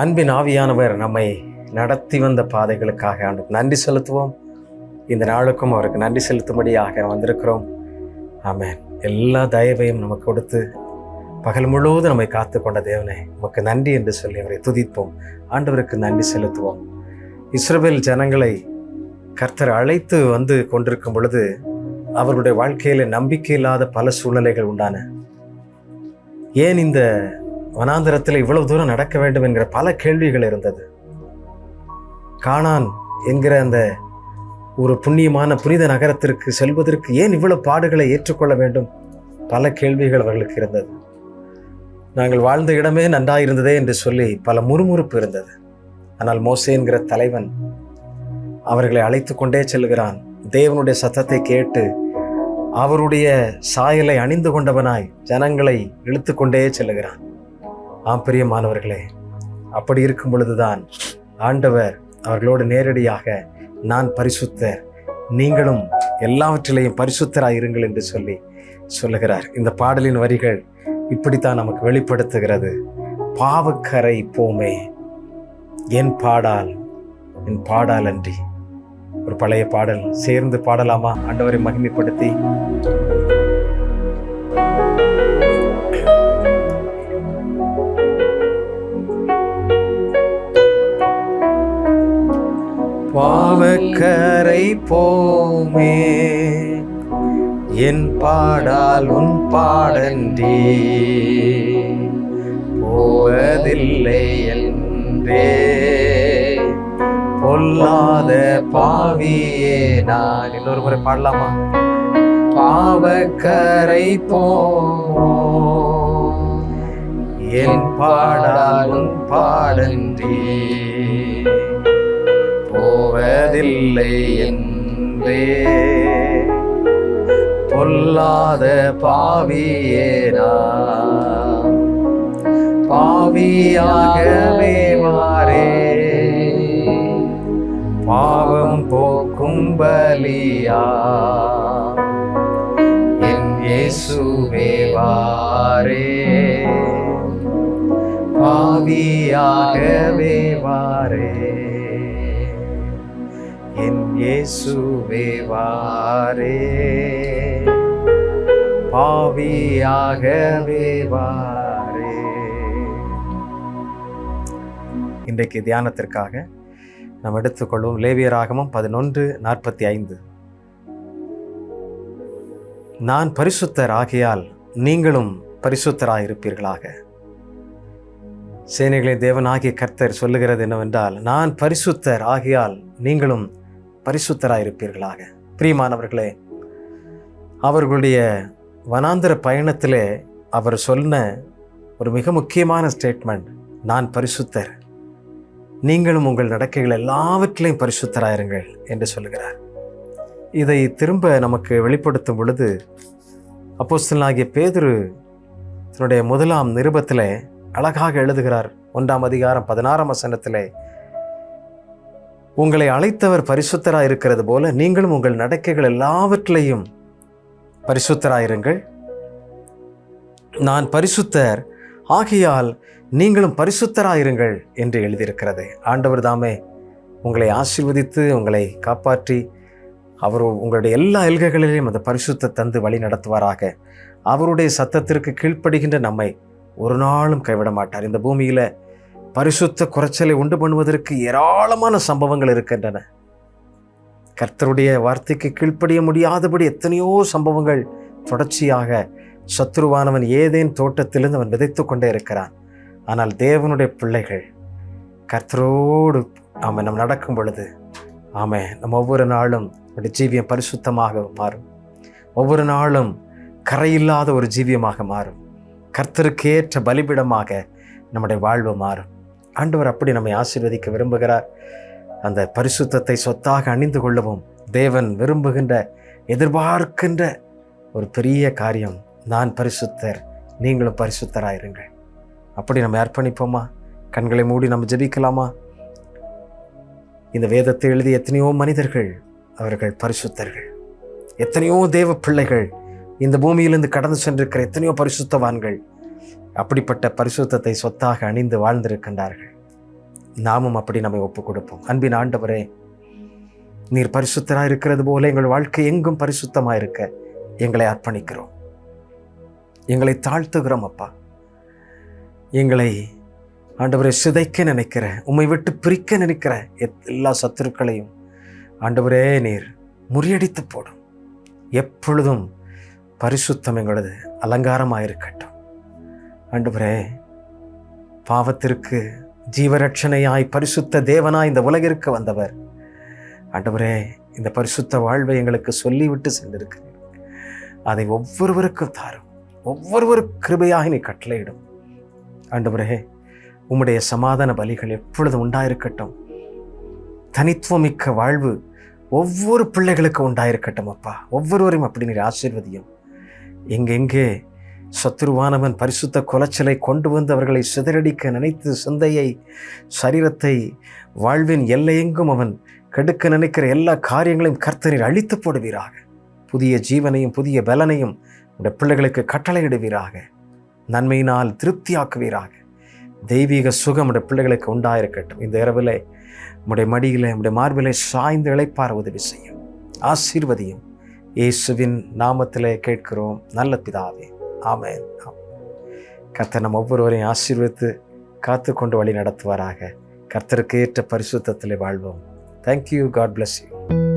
அன்பின் ஆவியானவர் நம்மை நடத்தி வந்த பாதைகளுக்காக ஆண்டு நன்றி செலுத்துவோம். இந்த நாளுக்கும் அவருக்கு நன்றி செலுத்தும்படியாக வந்திருக்கிறோம். ஆமேன். எல்லா தயவையும் நமக்கு கொடுத்து பகல் முழுவதும் நம்மை காத்து கொண்ட தேவனே உமக்கு நன்றி என்று சொல்லி அவரை துதிப்போம். ஆண்டவருக்கு நன்றி செலுத்துவோம். இஸ்ரேல் ஜனங்களை கர்த்தர் அழைத்து வந்து கொண்டிருக்கும் பொழுது அவர்களுடைய வாழ்க்கையில் நம்பிக்கை இல்லாத பல சூழ்நிலைகள் உண்டான. ஏன் இந்த வனாந்தரத்தில் இவ்வளவு தூரம் நடக்க வேண்டும் என்கிற பல கேள்விகள் இருந்தது. காணான் என்கிற அந்த ஒரு புண்ணியமான புனித நகரத்திற்கு செல்வதற்கு ஏன் இவ்வளவு பாடுகளை ஏற்றுக்கொள்ள வேண்டும்? பல கேள்விகள் அவர்களுக்கு இருந்தது. நாங்கள் வாழ்ந்த இடமே நன்றாயிருந்ததே என்று சொல்லி பல முறுமுறுப்பு இருந்தது. ஆனால் மோசே என்கிற தலைவன் அவர்களை அழைத்து கொண்டே செல்கிறான். தேவனுடைய சத்தத்தை கேட்டு அவருடைய சாயலை அணிந்து கொண்டவனாய் ஜனங்களை இழுத்து கொண்டே செல்லுகிறான் ஆம் பிரியமானவர்களே அப்படி இருக்கும் பொழுதுதான் ஆண்டவர் அவர்களோடு நேரடியாக நான் பரிசுத்தர் நீங்களும் எல்லாவற்றிலையும் பரிசுத்தராக இருங்கள் என்று சொல்லி சொல்லுகிறார். இந்த பாடலின் வரிகள் இப்படித்தான் நமக்கு வெளிப்படுத்துகிறது. பாவக்கரை போமே என் பாடால் என் பாடால் அன்றி. ஒரு பழைய பாடல் சேர்ந்து பாடலாமா? ஆண்டவரை மகிமைப்படுத்தி. பாவக்கரை போமே. என் பாடால் உன் பாடன்றி. போவதில்லை என்றே. பொல்லாத பாவியே நான் இன்னொரு முறை பாடலாமா? பாவக்கரை போ என் பாடால் உன் பாடன்றி இல்லை என்றே. பொல்லாத பாவியேனா பாவியாகவே மாறே. பாவம் போக்கும் பலியா. என் இயேசுவே வாரே. பாவியாகவே இயேசுவே வாரே. பாவியாகவே வாரே. இன்றைக்கு தியானத்திற்காக நாம் எடுத்துக்கொள்வோம் லேவியராகமம் பதினொன்று நாற்பத்தி ஐந்து நான் பரிசுத்தர் ஆகையால் நீங்களும் பரிசுத்தராயிருப்பீர்களாக. சேனைகளின் தேவனாகிய கர்த்தர் சொல்லுகிறது என்னவென்றால் நான் பரிசுத்தர் ஆகையால் நீங்களும் பரிசுத்தராயிருப்பீர்களாக. பிரியமானவர்களே அவர்களுடைய வனாந்திர பயணத்திலே அவர் சொன்ன ஒரு மிக முக்கியமான ஸ்டேட்மெண்ட் நான் பரிசுத்தர். நீங்களும் உங்கள் நடக்கைகள் எல்லாவற்றிலையும் பரிசுத்தராயிருங்கள் என்று சொல்லுகிறார். இதை திரும்ப நமக்கு வெளிப்படுத்தும் பொழுது அப்போஸ்தலாகிய பேதுரு தன்னுடைய முதலாம் நிருபத்தில் அழகாக எழுதுகிறார். ஒன்றாம் அதிகாரம் பதினாறாம் வசனத்திலே உங்களை அழைத்தவர் பரிசுத்தராக இருக்கிறது போல நீங்களும் உங்கள் நடக்கைகள் எல்லாவற்றிலையும் பரிசுத்தராயிருங்கள். நான் பரிசுத்தர் ஆகையால் நீங்களும் பரிசுத்தராயிருங்கள் என்று எழுதியிருக்கிறது. ஆண்டவர் தாமே உங்களை ஆசிர்வதித்து உங்களை காப்பாற்றி அவர் உங்களுடைய எல்லா எல்கைகளிலும் அந்த பரிசுத்த தந்து வழி நடத்துவாராக. அவருடைய சத்தத்திற்கு கீழ்ப்படுகின்ற நம்மை ஒரு நாளும் கைவிட மாட்டார் இந்த பூமியில் பரிசுத்த குறைச்சலை உண்டு பண்ணுவதற்கு ஏராளமான சம்பவங்கள் இருக்கின்றன. கர்த்தருடைய வார்த்தைக்கு கீழ்ப்படிய முடியாதபடி எத்தனையோ சம்பவங்கள் தொடர்ச்சியாக சத்ருவானவன் ஏதேன் தோட்டத்திலிருந்து அவன் விதைத்து கொண்டே இருக்கிறான். ஆனால் தேவனுடைய பிள்ளைகள் கர்த்தரோடு ஆமாம் நம்ம நடக்கும் பொழுது ஆமே நம்ம ஒவ்வொரு நாளும் நம்முடைய ஜீவியம் பரிசுத்தமாக மாறும். ஒவ்வொரு நாளும் கரையில்லாத ஒரு ஜீவியமாக மாறும். கர்த்தருக்கேற்ற பலிபிடமாக நம்முடைய வாழ்வு மாறும். ஆண்டவர் அப்படி நம்மை ஆசீர்வதிக்க விரும்புகிறார். அந்த பரிசுத்தத்தை சொத்தாக அணிந்து கொள்ளவும் தேவன் விரும்புகின்ற எதிர்பார்க்கின்ற ஒரு பெரிய காரியம். நான் பரிசுத்தர் நீங்களும் பரிசுத்தராயிருங்கள். அப்படி நம்ம அர்ப்பணிப்போமா? கண்களை மூடி நம்ம ஜபிக்கலாமா? இந்த வேதத்தை எழுதிய எத்தனையோ மனிதர்கள் அவர்கள் பரிசுத்தர்கள். எத்தனையோ தேவ பிள்ளைகள் இந்த பூமியிலிருந்து கடந்து சென்றிருக்கிற எத்தனையோ பரிசுத்தவான்கள் அப்படிப்பட்ட பரிசுத்தத்தை சொத்தாக அணிந்து வாழ்ந்திருக்கின்றார்கள். நாமும் அப்படி நம்மை ஒப்புக் கொடுப்போம் அன்பின் ஆண்டவரே நீர் பரிசுத்தராக இருக்கிறது போல எங்கள் வாழ்க்கை எங்கும் பரிசுத்தமாக இருக்க எங்களை அர்ப்பணிக்கிறோம். எங்களை தாழ்த்துகிறோம் அப்பா. எங்களை ஆண்டவரை சிதைக்க நினைக்கிற உம்மை விட்டு பிரிக்க நினைக்கிற எல்லா சத்துருக்களையும் ஆண்டவரே நீர் முறியடித்து போடும். எப்பொழுதும் பரிசுத்தம் எங்களது அலங்காரமாக இருக்கட்டும் ஆண்டவரே பாவத்திற்கு ஜீவரட்சணையாய் பரிசுத்த தேவனாய் இந்த உலகிற்கு வந்தவர். ஆண்டவரே இந்த பரிசுத்த வாழ்வை எங்களுக்கு சொல்லிவிட்டு சென்றிருக்கு அதை ஒவ்வொருவருக்கும் தாரும். ஒவ்வொருவரு கிருபையாக நீ கட்டளையிடும். ஆண்டவரே உம்முடைய சமாதான பலிகள் எப்பொழுது உண்டாயிருக்கட்டும்? தனித்துவமிக்க வாழ்வு ஒவ்வொரு பிள்ளைகளுக்கும் உண்டாயிருக்கட்டும் அப்பா. ஒவ்வொருவரையும் அப்படி நீர் ஆசீர்வதியும். எங்கெங்கே சத்துருவானவன் பரிசுத்த குலைச்சலை கொண்டு வந்து அவர்களை சிதறடிக்க நினைத்து சிந்தையை சரீரத்தை வாழ்வின் எல்லையெங்கும் அவன் கெடுக்க நினைக்கிற எல்லா காரியங்களையும் கர்த்தரில் அழித்து போடுவீராக. புதிய ஜீவனையும் புதிய பலனையும் உடைய பிள்ளைகளுக்கு கட்டளையிடுவீராக. நன்மையினால் திருப்தியாக்குவீராக. தெய்வீக சுகம் உடைய பிள்ளைகளுக்கு உண்டாயிருக்கட்டும். இந்த இரவிலே உடைய மடியில் உடைய மார்பிலே சாய்ந்து இழைப்பார உதவி செய்யும். ஆசீர்வதியும். இயேசுவின் நாமத்திலே கேட்கிறோம். நல்ல பிதாவே. ஆமென். கர்த்தர் நம் ஒவ்வொருவரையும் ஆசீர்வித்து காத்து கொண்டு வழி நடத்துவாராக. கர்த்தருக்கு ஏற்ற பரிசுத்தத்தில் வாழ்வோம். Thank you God bless you